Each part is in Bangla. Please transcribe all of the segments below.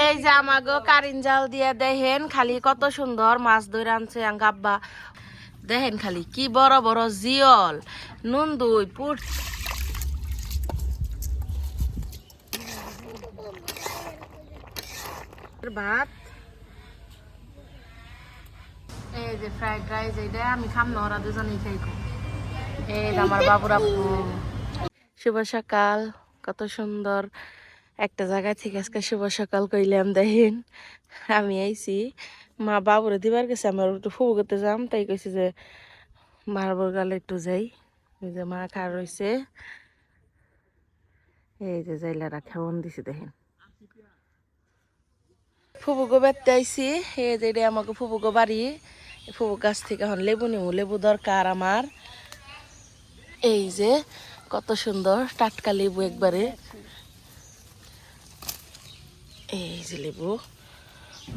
এই যে আমাগো কারিন জাল দিয়ে দেখেন খালি কত সুন্দর মাছ ধরে আনছে আব্বা। দেখেন খালি কি বড় বড় জিয়ল নুন দুই পুট ভাত? এই যে ফ্রাইড রাইস এইটা আমি খাম না, ওরা দুজনেই খাইব এই আমার বাবুর শুভ সকাল, কত সুন্দর। একটা জায়গা থেকে আজকে শুভ সকাল কইলাম, দেখেন। আমি আইছি, মা বাবুরে দিবার গেছে, আমার একটু ফুবু করতে যাম, তাই কইছে যে মারবর গালে একটু যাই। যে মা খার রয়েছে এই যে জাইলারা খেমন দিছে, দেখেন। ফুবুগো বেড়তে আইছি, এই যে এটা আমাকে ফুবুগো বাড়ি। ফুবু গাছ থেকে এখন লেবু নিমু, লেবু দরকার আমার। এই যে কত সুন্দর টাটকা লেবু একবারে। এই যে লেবু।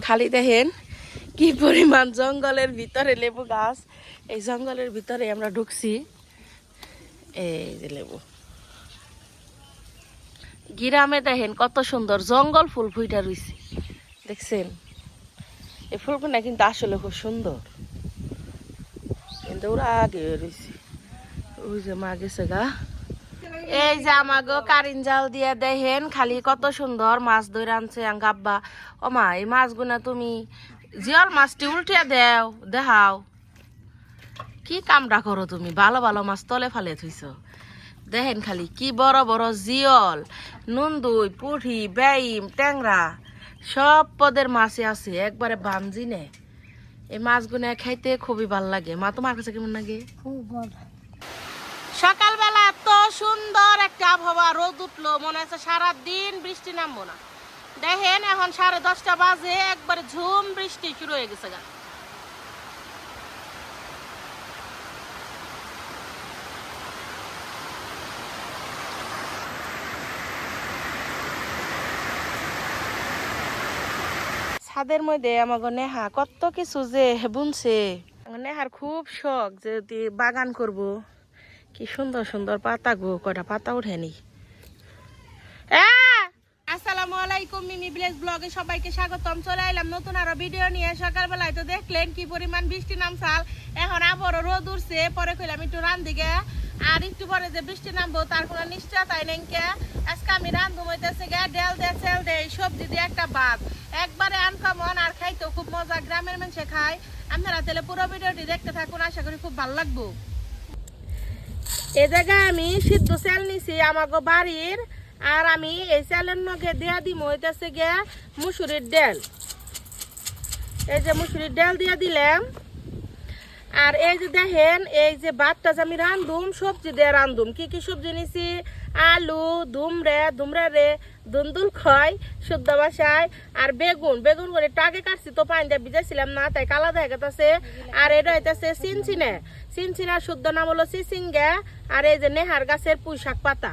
খালি দেখেন কি পরিমাণ জঙ্গলের ভিতরে লেবু গাছ। এই জঙ্গলের ভিতরে আমরা ঢুকছি। এই যে লেবু। গিরামে দেখেন কত সুন্দর জঙ্গল ফুল ফুইটা রইছে। দেখছেন? এই ফুলগুলা কিন্তু আসলে খুব সুন্দর। কিন্তু ওরা আগে রয়েছে ওই যে মা গেছে গা। এই যে আমাগো কারিন জাল দিয়ে দেখেন খালি কত সুন্দর মাছ ধরে আনছে আব্বা। ও মা এই মাছগুনা তুমি জিয়াল মাছটি উল্টে দেও দেখাও। কি কামটা করো তুমি? ভালো ভালো মাছ তলে ফালে থইছ। দেখেন খালি কি বড় বড় জিয়ল নুন দুই পুঠি বেইম ট্যাংরা সব পদের মাছই আছে একবারে বামজি নে। এই মাছগুলো খাইতে খুবই ভালো লাগে। মা তোমার কাছে কেমন লাগে? সকালবেলা সুন্দর একটা আবহাওয়া, রোদ উঠল, মনে হচ্ছে সারাদিন বৃষ্টি নামবো না। দেখেন, এখন সাড়ে দশটা বাজে, একবারে ঝুম বৃষ্টি শুরু হয়ে গেছে গা। ছাদের মধ্যে আমাকে নেহা কত কিছু যে বুনছে। নেহার খুব শখ যে বাগান করব। কি সুন্দর সুন্দর পাতা গো কটা পাতা উঠেনি আসসালামু তার কোনো আজকে আমি গে ডেল দে দে আর খাইতেও খুব মজা, গ্রামের মানুষে খায়। আপনারা তাহলে পুরো ভিডিওটি দেখতে থাকুন, আশা করি খুব ভালো লাগবো। এ জায়গায় আমি সিদ্ধ চাল নিছি আমাকে বাড়ির, আর আমি এই চালের নগে দিয়া দিম, হইতেছে গিয়া মুসুরির ডাল। এই যে মুসুরির ডাল দিয়া দিলাম। আর এই যে দেখেন, এই যে ভাতটা যে আমি রান্ধুম সবজি দিয়ে রান্ধুম কি কি সবজি নিছি? আলু দুমরে দুমরে রে দুন্দুল খয় শুদ্ধ বাসায়, আর বেগুন। বেগুন করে টাকে কাটছি তো পানি দিয়ে ভিজাইছিলাম না, তাই কালা দেখা গেছে আর এটা হইতেছে চিনচিনে চিনচিনার শুদ্ধ নাম হলো চিচিঙ্গা আর এই যে নেহার গাছের পুঁই শাক পাতা।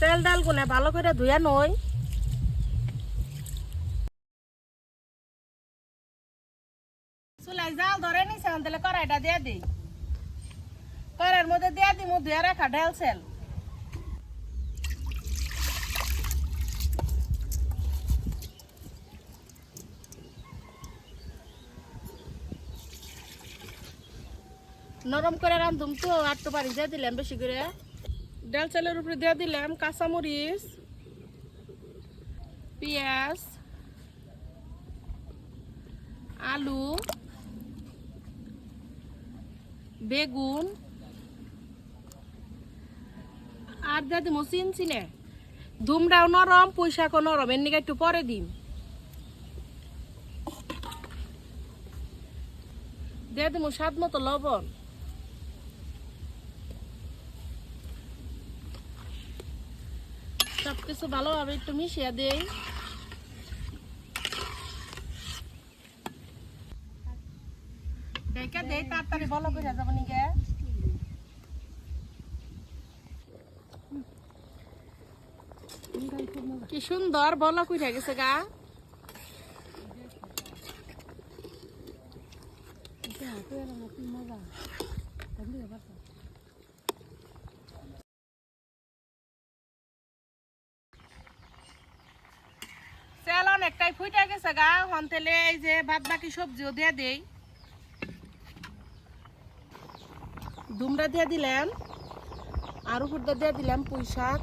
তেল ডাল গুনে ভালো করে ধুয়া নই। চুলাই জাল ধরে নিছে তাহলে কড়াইটা দিয়ে দিই। কড়াইয়ের মধ্যে দিয়ে দিই ধুয়ে রাখা ডাল সেল। নরম করে রান্ধুম তো, আর তো বাড়ি দিয়ে দিলাম বেশি করে। ডাল চালের উপরে দিয়ে দিলাম কাঁচামরিচ, পেঁয়াজ, আলু, বেগুন আর দিয়ে দিব চিন। দুমটাও নরম পয়সাকও নরম, এর একটু পরে দিব স্বাদ মতো লবণ। সবকিছু ভালোভাবে একটু মিশিয়ে দেই। দেখে তাড়াতাড়ি বলো করে যাব কি সুন্দর, বলা কইরা গেছে গা। সেলন একটাই ফুইটা গেছে গা, হন তেলে এই যে বাদ বাকি সবজিও দিয়ে দেই। দুমরা দিয়ে দিলাম আর উপরটা দিয়ে দিলাম পুঁই শাক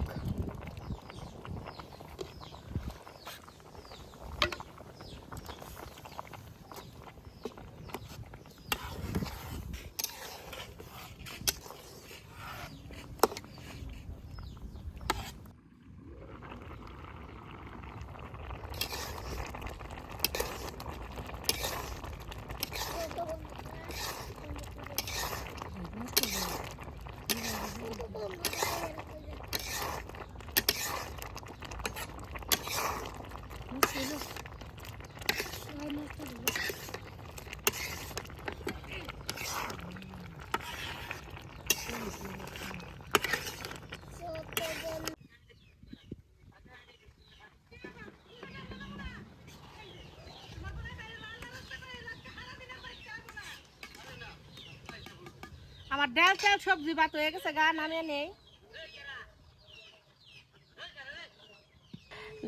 আমার ডাল চাল সবজি ভাত হয়ে গেছে, গা নামিয়ে নেই।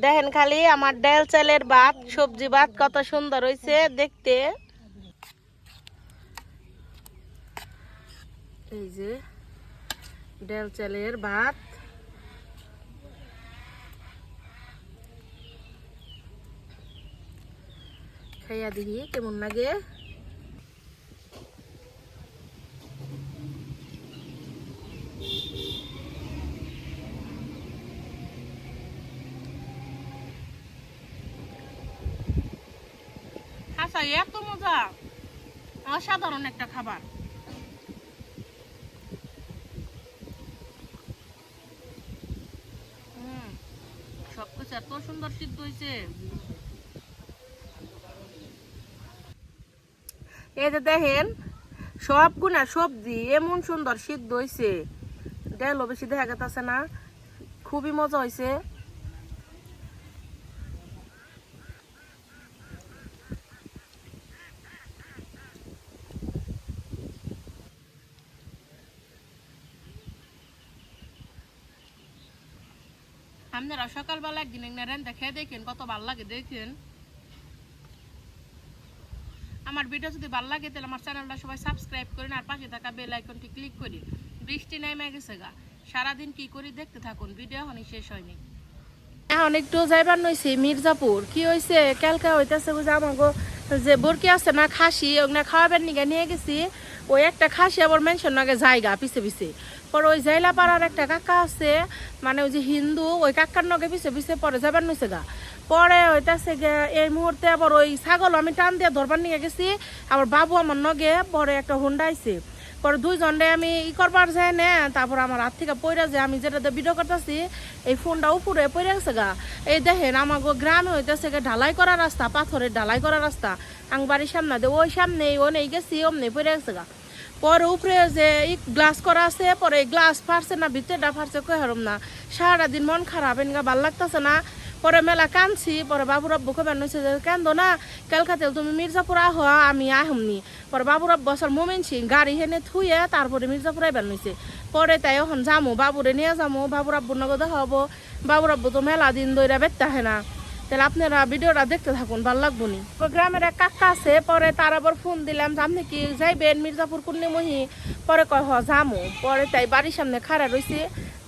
দেখেন খালি আমার ডাল চালের ভাত, সবজি ভাত কত সুন্দর হয়েছে দেখতে। এই যে ডাল চালের ভাত। খাইয়া দেখি কেমন লাগে। আচ্ছা এত মজা। অসাধারণ একটা খাবার। সবকিছু এত সুন্দর সিদ্ধ হয়েছে। এই যে দেখেন, সব গুণা সবজি এমন সুন্দর সিদ্ধ হয়েছে ডালও বেশি দেখা গেছে না। খুবই মজা হয়েছে আপনারা সকালবেলা একদিন রান্না খেয়ে দেখেন, কত ভালো লাগে দেখেন। আমার ভিডিও যদি ভালো লাগে তাহলে আমার চ্যানেলটা সবাই সাবস্ক্রাইব করেন আর পাশে থাকা বেল আইকনটি ক্লিক করি বৃষ্টি নেমে গেছে গা। সারাদিন কি করি দেখতে থাকুন, ভিডিও এখনই শেষ হয়নি। এখন একটু যাইবার নইছি, মির্জাপুর। কি হয়েছে ক্যালকা হইতেছে বুঝে আমাগো যে বরকি আছে না খাসি, ওগুলা খাওয়াবেন নিগে নিয়ে গেছি। ওই একটা খাসি আবার মেনশন নাগে জায়গা পিছে পিছে। পরে ওই জাইলা পাড়ার একটা কাকা আছে মানে ওই যে হিন্দু, ওই কাকার নগে পিছে পিছে পরে যাবার নইছে গা। পরে হইতাছে এই মুহূর্তে আবার ওই ছাগল আমি টান দিয়ে ধরবার নিয়ে গেছি, আবার বাবু আমার নগে পরে একটা হুন্ডা আইছে। পরে দুইজনে আমি ই করবার যাই না, তারপর আমার হাত থেকে পড়ে যায় আমি যেটাতে ভিডিও করতেছি, এই ফোনটা উপরে পড়ে গেছে গা। এই দেখেন আমার গ্রামে হইতেছে গে ঢালাই করা রাস্তা, পাথরের ঢালাই করা রাস্তা। আং বাড়ির সামনে দিয়ে ওই সামনে নেই গেছি, অমনি পড়ে গেছে গা। পরে উপরে যে গ্লাস করা আছে, পরে গ্লাস ফারছে না ভিতরটা ফারছে কই হারম না। সারাদিন মন খারাপ, এনগা ভালো লাগতেছে না। পরে মেলা কানছি পরে বাবুর আব্বু কবে নইছে যে কান্দো না কালকাতে তুমি মির্জাপুর আহ, আমি আহমনি পরে বাবুর আব্বু আসার মোমেন সিং গাড়ি হেনে থুয়ে তারপরে মির্জাপুর আইবার নইছে। পরে তাই এখন যামো, বাবুরে নিয়ে যামো, বাবুর আব্বুর নগদ হব। বাবুর আব্বু তো মেলা দিন দইরা বেত্তা না। তাহলে আপনারা ভিডিওটা দেখতে থাকুন, ভালো লাগবো নি? গ্রামের এক কাকা আছে, পরে তার আবার ফোন দিলাম যে আপনি কি যাইবেন মির্জাপুর পূর্ণিমহি পরে কয়, হ, যামো। পরে তাই বাড়ির সামনে খাড়া রয়েছে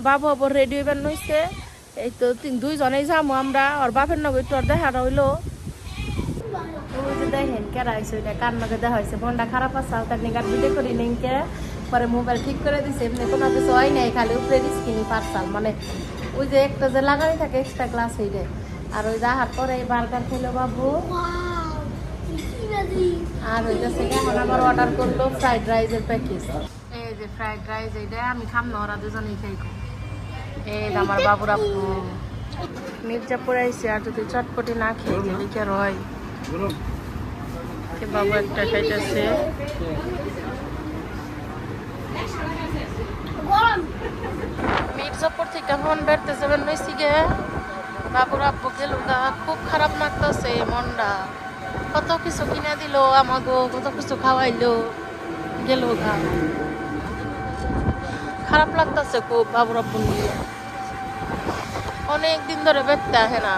বাবু আবার রেডি হইবার নইছে। এই তো দুইজনেই যামো আমরা আর বাপের নগে একটু আর দেখা রইল। দেখেন কেরা হয়েছে ওইটা? কার নগে দেখা হয়েছে ফোনটা খারাপ আছে তার নিকার ভিডিও করি নিকে পরে মোবাইল ঠিক করে দিছে, এমনি কোনো কিছু হয় নাই, খালি উপরে স্ক্রিনই পার্সাল মানে ওই যে একটা যে লাগাই থাকে এক্সট্রা গ্লাস হইলে আর ওই দেখার পরে বার্গার খেলো বাবু। আর হইতেছে কি এখন আবার অর্ডার করল ফ্রাইড রাইসের প্যাকেজ এই যে ফ্রাইড রাইস এইটা আমি খাম না, ওরা দুজনেই খাইকো এই আমার বাবুর মির্জাপুর আইসি আর যদি চটপটি না খেয়ে গেলে কে রয় বাবু একটা খাইতেছে। মির্জাপুর থেকে ফোন বেরতে যাবেন নইছি গে বাবুর আব্বু গেল গা, খুব খারাপ লাগতেছে মনটা। কত কিছু কিনে দিল আমাগো, কত কিছু খাওয়াইলো, গেল গা। খারাপ লাগতেছে খুব বাবুর আব্বু অনেক দিন ধরে বেরতে আহে না।